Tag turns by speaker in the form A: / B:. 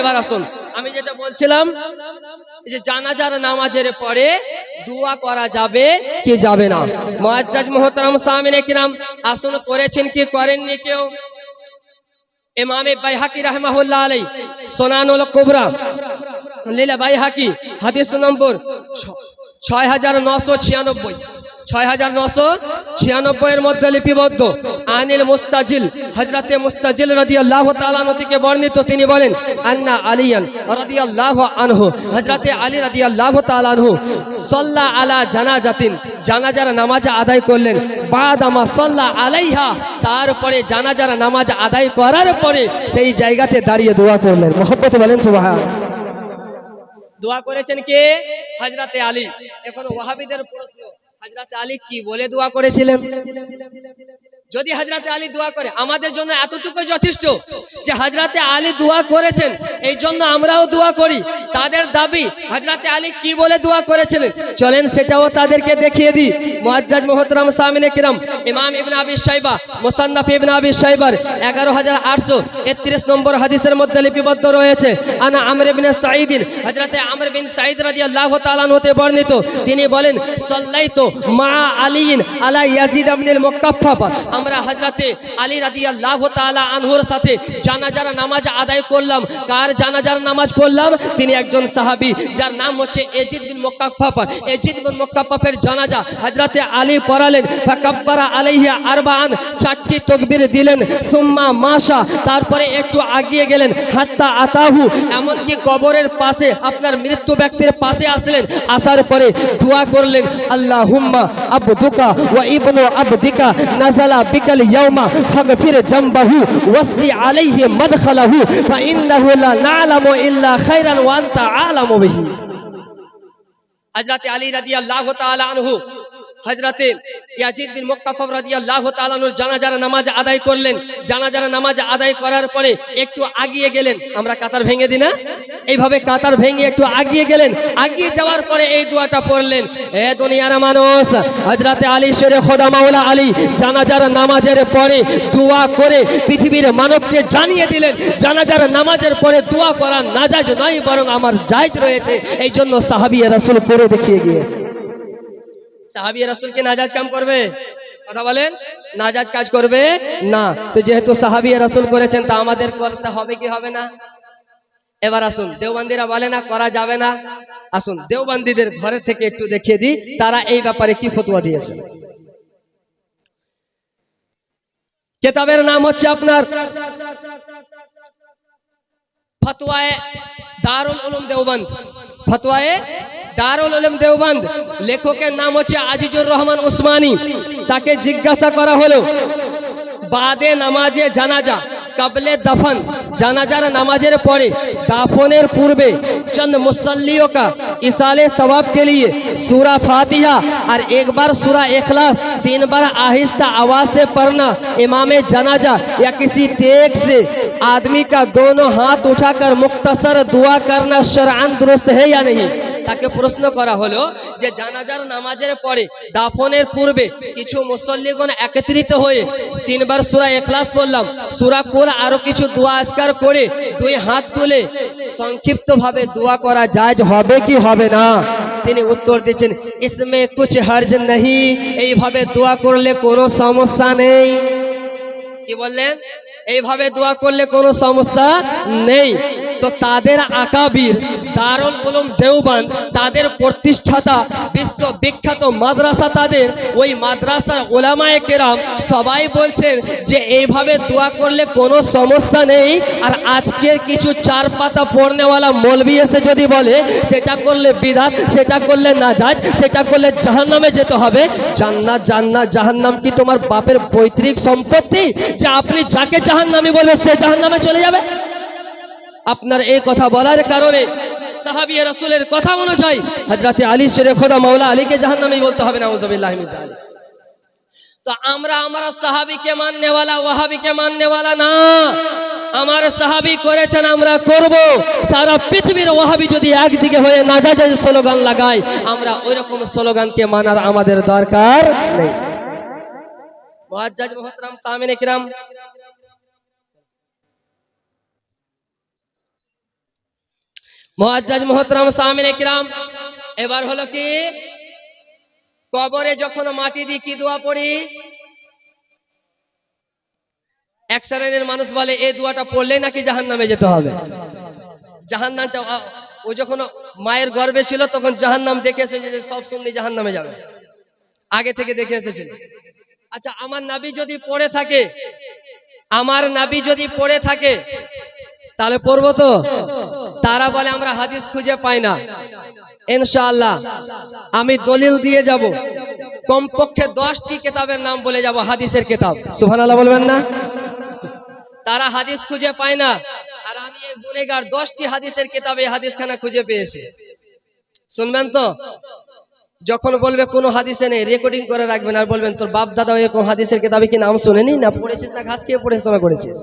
A: এবার আসুন। আমি যেটা বলছিলাম যে জানাজার নামাজের পরে দোয়া করা যাবে কি যাবে না। মুআজ্জাজ মোহতারাম সামিনে কিরাম আসুন করেছেন কি, করেননি কেউ? রাহমাহুল্লাহ আলাই সোনানুল কুবরা, লীলা হাদিস নম্বর ছয় হাজার নশো ছিয়ানব্বই। ছয় হাজার নশো ছিয়ানব্বই এর মধ্যে লিপিবদ্ধ। আনিল মুস্তাজিল হজরতে মুস্তাজিল রাদি আল্লাহ তালানু থেকে বর্ণিত তিনি বলেন আন্না আলিয়ান রাদি আল্লাহ আনহু হজরতে আলী রাদি আল্লাহ তালানহু সল্লা আলা জানাজাতিন জানাজার নামাজ আদায় করলেন। বাদ আমা সল্লা আলাইহা তারপরে জানাজার নামাজ আদায় করার পরে সেই জায়গাতে দাঁড়িয়ে দোয়া করলেন। মোহব্বতে বলেন সুবাহ দোয়া করেছেন কে? হাজরাতে আলী। এখন ওয়াহাবিদের প্রশ্ন হাজরাতে আলী কি বলে দোয়া করেছিলেন? যদি হাজরাতে আলী দোয়া করে, আমাদের জন্য এতটুকু যথেষ্ট যে হাজরাতে আলী দোয়া করেছেন, এই জন্য আমরাও দোয়া করি। তাদের দাবি হাজরাতে আলী কি বলে দোয়া করেছিলেন? চলেন সেটাও তাদেরকে দেখিয়ে দিই। মুআজ্জাজ মোহতরাম সামিনে কিরাম ইমাম ইবনে আবি শাইবা, মুসান্নাফ ইবনে আবি শাইবার, এগারো হাজার আটশো একত্রিশ নম্বর হাদিসের মধ্যে লিপিবদ্ধ রয়েছে। আনা আমর ইবনে সাঈদিন হাজরাতে আমর বিন সাঈদ রাদিয়াল্লাহু তাআলা হতে বর্ণিত। তিনি বলেন, সাল্লাইতু মা আলীন আলা ইয়াজিদ ইবনুল মুকাফফাফ আমরা হযরতে আলী রাদিয়াল্লাহু তাআলা আনহুর সাথে জানাজার নামাজ আদায় করলাম। কার জানাজার নামাজ পড়লাম? তিনি একজন সাহাবী, যার নাম হচ্ছে এজিদ বিন মুকাফফাফ। এজিদ বিন মুকাফফাফের জানাজা হযরতে আলী পড়ালেন। ফাকাব্বারা আলাইহি আরবাআন, চারটি তাকবীর দিলেন। সুম্মা মাশা, তারপরে একটু আগিয়ে গেলেন। হাত্তা আতাহু, এমনকি কবরের পাশে আপনার মৃত্যু ব্যক্তির পাশে আসলেন। আসার পরে দোয়া করলেন, আল্লাহুম্মা আবদুকা ওয়া ইবনু আবদিকা নাযালা ইয়াউমা ফাগফির জামবাহু ওয়াসি আলাইহি মাদখালাহু ফা ইন্নাহু লা না'লামু ইল্লা খাইরান ওয়া আনতা আ'লামু বিহি হযরত আলী রাদিয়াল্লাহু তাআলা আনহু হজরতে ইয়াজিদ বিন মুক্তাফর রাদিয়াল্লাহু তাআলার জানাজার নামাজ আদায় করলেন। জানাজার নামাজ আদায় করার পরে একটু আগিয়ে গেলেন। আমরা কাতার ভেঙে দিই না? এইভাবে কাতার ভেঙে একটু আগিয়ে গেলেন। আগিয়ে যাওয়ার পরে এই দোয়াটা পড়লেন, এ দুনিয়ার মানুষ হজরতে আলী শেরে খোদা মাওলা আলী জানাজার নামাজের পরে দোয়া করে পৃথিবীর মানবকে জানিয়ে দিলেন। জানাজার নামাজের পরে দোয়া করা নাজাজ নয় বরং আমার জায়জ রয়েছে। এই জন্য সাহাবিয়া রাসূল করে দেখিয়ে গিয়েছে। সাহাবি রাসুল কি নাজাজ কাম করবে? কথা বলেন, নাজাজ কাজ করবে? না। তো যেহেতু সাহাবি রাসুল করেছেন, তা আমাদের করতে হবে কি হবে না? এবার আসুন, দেওবান্দিরা বলে না, করা যাবে না। আসুন, দেওবান্দিদের ঘরে থেকে একটু দেখিয়ে দিই, তারা এই ব্যাপারে কি ফতোয়া দিয়েছেন। কেতাবের নাম হচ্ছে আপনার ফতোয়ায়ে দারুল উলুম দেওবন্দ। ফতোয়ায়ে দারুল উলুম দেওবন্দ। লেখকের নাম হচ্ছে আজিজুর রহমান উসমানী। তাকে জিজ্ঞাসা করা হলো, বাদে নামাজে জানাজা। কাবলে দফন জানাজার নামাজের পরে দাফনের पूर्वे चंद मुसल्लियों का इसाले सवाब के लिए सूरा फातिहा और एक बार सूरा इखलास तीन बार आहिस्ता आवाज से पढ़ना इमाम जनाजा या किसी तेग से आदमी का दोनों हाथ उठाकर मुख्तसर दुआ करना शरआन दुरुस्त है या नहीं তাকে প্রশ্ন করা হলো যে জানাজার নামাজের পরে দাফনের পূর্বে কিছু মুসল্লিগণ একত্রিত হয়ে তিনবার সুরা এখলাস পড়লাম। সুরা কোল আরও কিছু দোয়া আজকার করে দুই হাত তুলে সংক্ষিপ্তভাবে দোয়া করা জায়জ হবে কি হবে না? তিনি উত্তর দিচ্ছেন, ইসমে কুছ হর্জ নেই এইভাবে দোয়া করলে কোনো সমস্যা নেই। কি বললেন? এইভাবে দোয়া করলে কোনো সমস্যা নেই। তো তাদের আকাবির দারুল উলুম দেওবান তাদের প্রতিষ্ঠাতা, বিশ্ব বিখ্যাত মাদ্রাসা তাদের। ওই মাদ্রাসার ওলামায়ে কেরাম সবাই বলছেন যে এইভাবে দোয়া করলে কোনো সমস্যা নেই, আর আজকের কিছু চার পাতা পড়নেওয়ালা মলবি এসে যদি বলে, সেটা করলে বিধাত সেটা করলে না নাজাজ সেটা করলে জাহান্নামে যেতে হবে। জান্নাত জান্নাত, জাহান্নাম কি তোমার বাপের পৈতৃক সম্পত্তি? যে আপনি যাকে জাহান্নামি বলবে, সে জাহান্নামে চলে যাবে? আপনার এই কথা বলার কারণে সাহাবি রাসূলের কথা অনুযায়ী হযরতে আলী শেরে খোদা মাওলা আলীকে জাহান্নামী বলতে হবে না উজবিল্লাহি মিন তো আমরা আমরা সাহাবিকে মাননেওয়ালা, ওয়াহাবিকে মাননেওয়ালা না। আমার সাহাবি করেছেন, আমরা করব। সারা পৃথিবীর ওয়াহাবি যদি একদিকে হয়ে নাজাজাজ স্লোগান লাগায়, আমরা ওইরকম স্লোগানকে মানার আমাদের দরকার নেই। মুআজ্জাজ মুহতারাম সামিনে কিরাম মোয়াজ্জাজ মোহতরম সামিন কিরাম। এবার হলো কি? কবরে যখন মাটি দিই কি দোয়া পড়ি? এক শ্রেণির মানুষ বলে এই দোয়াটা পড়লে নাকি জাহান নামে যেতে হবে। জাহান নামটা ও যখন মায়ের গর্ভে ছিল, তখন জাহান নাম দেখে এসেছে যে সব শুনলি জাহান নামে যাবে। আগে থেকে দেখে এসেছিল। আচ্ছা আমার নাবি যদি পড়ে থাকে, আমার নাবি যদি পড়ে থাকে, তাহলে পড়ব তো? তারা বলে, আমরা হাদিস খুঁজে পাই না। ইনশাআল্লাহ, আমি দলিল দিয়ে যাব। কমপক্ষে দশটি কেতাবের নাম বলে যাব, হাদিসের কেতাব। সুবহানাল্লাহ বলবেন না? তারা হাদিস খুঁজে পায় না। আর আমি এই গুনেগার দশটি হাদিসের কেতাবে হাদিসখানা খুঁজে পেয়েছি। শুনবেন তো? যখন বলবে, কোনো হাদিসে নেই রেকর্ডিং করে রাখবেন। আর বলবেন, তোর বাপ দাদা এরকম হাদিসের কেতাবে কি নাম শুনেনি? না পড়েছিস না ঘাস খেয়ে পড়াশোনা করেছিস?